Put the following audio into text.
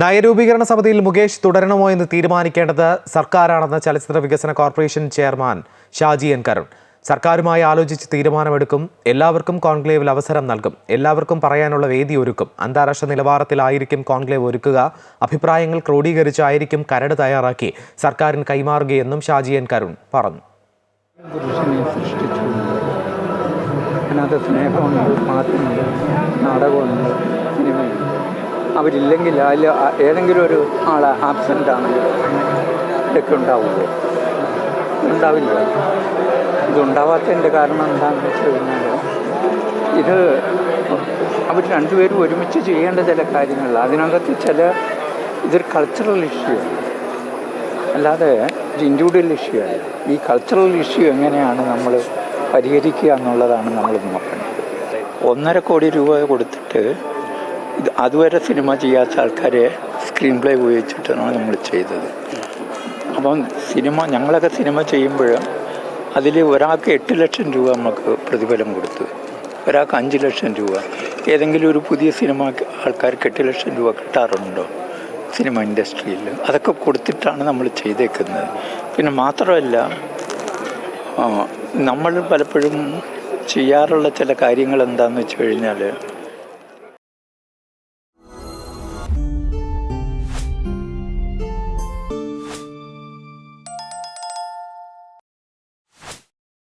നയരൂപീകരണ സമിതിയിൽ മുകേഷ് തുടരണമോ എന്ന് തീരുമാനിക്കേണ്ടത് സർക്കാരാണെന്ന് ചലച്ചിത്ര വികസന corporation chairman Shaji N Karun. സർക്കാരുമായി ആലോചിച്ച് തീരുമാനമെടുക്കും. എല്ലാവർക്കും കോൺക്ലേവിൽ അവസരം നൽകും. എല്ലാവർക്കും പറയാനുള്ള വേദി ഒരുക്കും. അന്താരാഷ്ട്ര നിലവാരത്തിലായിരിക്കും കോൺക്ലേവ് ഒരുക്കുക. അഭിപ്രായങ്ങൾ ക്രോഡീകരിച്ചായിരിക്കും കരട് തയ്യാറാക്കി സർക്കാരിന് കൈമാറുകയെന്നും ഷാജി എൻ കരുൺ പറഞ്ഞു. സ്നേഹമുണ്ട് നാടകമുണ്ട്. അവരില്ലെങ്കിൽ അതിൽ ഏതെങ്കിലും ഒരു ആൾ ആബ്സെന്റ് ആണെങ്കിൽ ഇതൊക്കെ ഉണ്ടാവുമോ? ഉണ്ടാവില്ല. ഇതുണ്ടാവാത്തതിന്റെ കാരണം എന്താണെന്ന് വെച്ച് കഴിഞ്ഞാൽ ഇത് അവർ രണ്ടുപേരും ഒരുമിച്ച് ചെയ്യേണ്ട ചില കാര്യങ്ങൾ അതിനകത്ത് ചില ഇതൊരു കൾച്ചറൽ ഇഷ്യൂ ആണ്. അല്ലാതെ ഇത് ഇൻഡിവിജ്വൽ ഇഷ്യൂ ആണ് ഈ കൾച്ചറൽ ഇഷ്യൂ എങ്ങനെയാണ് നമ്മൾ പരിഹരിക്കുക എന്നുള്ളതാണ് നമ്മൾ നോക്കേണ്ടത്. ഒന്നര കോടി രൂപ കൊടുത്തിട്ട് അതുവരെ സിനിമ ചെയ്യാത്ത ആൾക്കാരെ സ്ക്രീൻ പ്ലേ ഉപയോഗിച്ചിട്ടാണ് നമ്മൾ ചെയ്തത്. അപ്പം സിനിമ ഞങ്ങളൊക്കെ സിനിമ ചെയ്യുമ്പോൾ അതിൽ ഒരാൾക്ക് എട്ട് ലക്ഷം രൂപ നമുക്ക് പ്രതിഫലം കൊടുത്തു. ഒരാൾക്ക് അഞ്ച് ലക്ഷം രൂപ. ഏതെങ്കിലും ഒരു പുതിയ സിനിമ ആൾക്കാർക്ക് എട്ട് ലക്ഷം രൂപ കിട്ടാറുണ്ടോ സിനിമ ഇൻഡസ്ട്രിയിൽ? അതൊക്കെ കൊടുത്തിട്ടാണ് നമ്മൾ ചെയ്തേക്കുന്നത്. പിന്നെ മാത്രമല്ല നമ്മൾ പലപ്പോഴും ചെയ്യാറുള്ള ചില കാര്യങ്ങൾ എന്താണെന്ന് വെച്ച് കഴിഞ്ഞാൽ